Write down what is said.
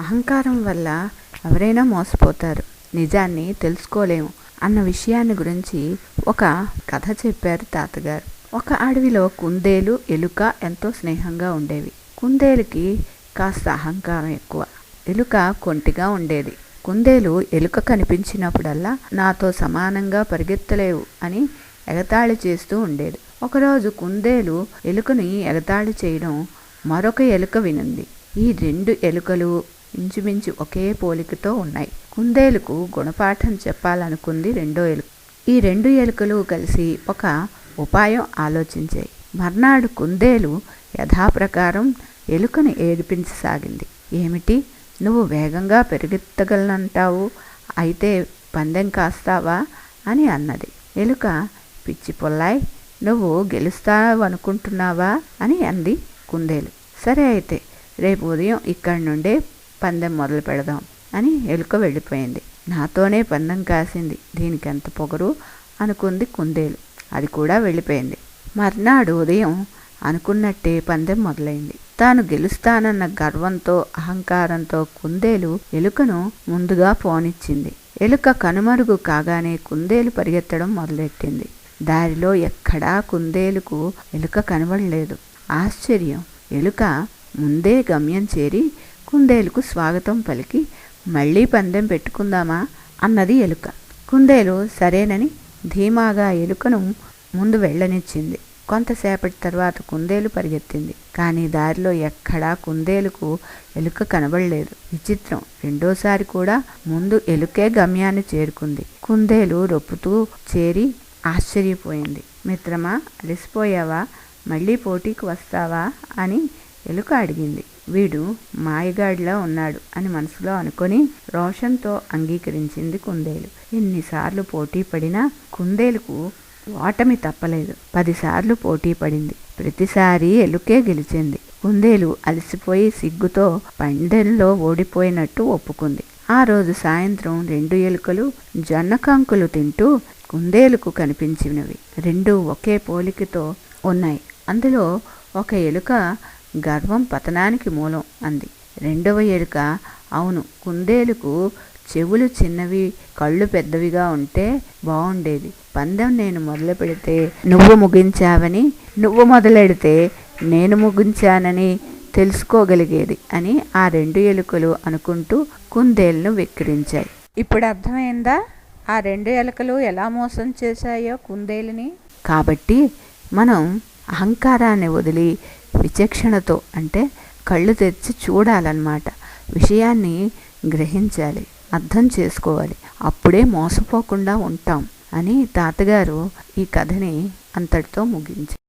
అహంకారం వల్ల ఎవరైనా మోసపోతారు. నిజాన్ని తెలుసుకోలేము అన్న విషయాన్ని గురించి ఒక కథ చెప్పారు తాతగారు. ఒక అడవిలో కుందేలు ఎలుక ఎంతో స్నేహంగా ఉండేవి. కుందేలుకి కాస్త అహంకారం ఎక్కువ. ఎలుక కొంటిగా ఉండేది. కుందేలు ఎలుక కనిపించినప్పుడల్లా నాతో సమానంగా పరిగెత్తలేవు అని ఎగతాళి చేస్తూ ఉండేది. ఒకరోజు కుందేలు ఎలుకని ఎగతాళి చేయడం మరొక ఎలుక వినుంది. ఈ రెండు ఎలుకలు ఇంచుమించు ఒకే పోలికతో ఉన్నాయి. కుందేలుకు గుణపాఠం చెప్పాలనుకుంది రెండో ఎలుక. ఈ రెండు ఎలుకలు కలిసి ఒక ఉపాయం ఆలోచించాయి. మర్నాడు కుందేలు యథాప్రకారం ఎలుకను ఏడిపించసాగింది. ఏమిటి? నువ్వు వేగంగా పెరిగెత్తగలనంటావు? అయితే పందెం కాస్తావా? అని అన్నది. ఎలుక పిచ్చి పొల్లాయ్ నువ్వు గెలుస్తావనుకుంటున్నావా? అని అంది కుందేలు. సరే అయితే రేపు ఉదయం ఇక్కడి నుండే పందెం మొదలు పెడదాం అని ఎలుక వెళ్ళిపోయింది. నాతోనే పందెం కాసింది. దీనికి ఎంత పొగరు? అనుకుంది కుందేలు. అది కూడా వెళ్ళిపోయింది. మర్నాడు ఉదయం అనుకున్నట్టే పందెం మొదలైంది. తాను గెలుస్తానన్న గర్వంతో అహంకారంతో కుందేలు ఎలుకను ముందుగా పోనిచ్చింది. ఎలుక కనుమరుగు కాగానే కుందేలు పరిగెత్తడం మొదలెట్టింది. దారిలో ఎక్కడా కుందేలుకు ఎలుక కనబడలేదు. ఆశ్చర్యం. ఎలుక ముందే గమ్యం చేరి కుందేలుకు స్వాగతం పలికి మళ్ళీ పందెం పెట్టుకుందామా? అన్నది ఎలుక. కుందేలు సరేనని. ధీమాగా ఎలుకను ముందు వెళ్ళనిచ్చింది. కొంతసేపటి తర్వాత కుందేలు పరిగెత్తింది. కానీ దారిలో ఎక్కడా కుందేలుకు ఎలుక కనబడలేదు. విచిత్రం. రెండోసారి కూడా ముందు ఎలుకే గమ్యాన్ని చేరుకుంది. కుందేలు రొప్పుతూ చేరి ఆశ్చర్యపోయింది. మిత్రమా అలసిపోయావా? మళ్ళీ పోటీకి వస్తావా? అని ఎలుక అడిగింది. వీడు మాయగాడిలా ఉన్నాడు అని మనసులో అనుకొని రోషన్తో అంగీకరించింది కుందేలు. ఎన్నిసార్లు పోటీ పడినా కుందేలుకు ఓటమి తప్పలేదు. పదిసార్లు పోటీ పడింది. ప్రతిసారి ఎలుకే గెలిచింది. కుందేలు అలసిపోయి సిగ్గుతో పందెంలో ఓడిపోయినట్టు ఒప్పుకుంది. ఆ రోజు సాయంత్రం రెండు ఎలుకలు జొన్న కంకులు తింటూ కుందేలుకు కనిపించినవి. రెండు ఒకే పోలికతో ఉన్నాయి. అందులో ఒక ఎలుక గర్వం పతనానికి మూలం అంది. రెండవ ఎలుక అవును కుందేలుకు చెవులు చిన్నవి కళ్ళు పెద్దవిగా ఉంటే బాగుండేది పందెం నేను మొదలు పెడితే నువ్వు ముగించావని నువ్వు మొదలెడితే నేను ముగించానని తెలుసుకోగలిగేది అని ఆ రెండు ఎలుకలు అనుకుంటూ కుందేలును వెక్కిరించాయి. ఇప్పుడు అర్థమైందా? ఆ రెండు ఎలుకలు ఎలా మోసం చేశాయో కుందేలుని? కాబట్టి మనం అహంకారాన్ని వదిలి విచక్షణతో అంటే కళ్ళు తెచ్చి చూడాలన్నమాట. విషయాన్ని గ్రహించాలి అర్థం చేసుకోవాలి. అప్పుడే మోసపోకుండా ఉంటాం అని తాతగారు ఈ కథని అంతటితో ముగించారు.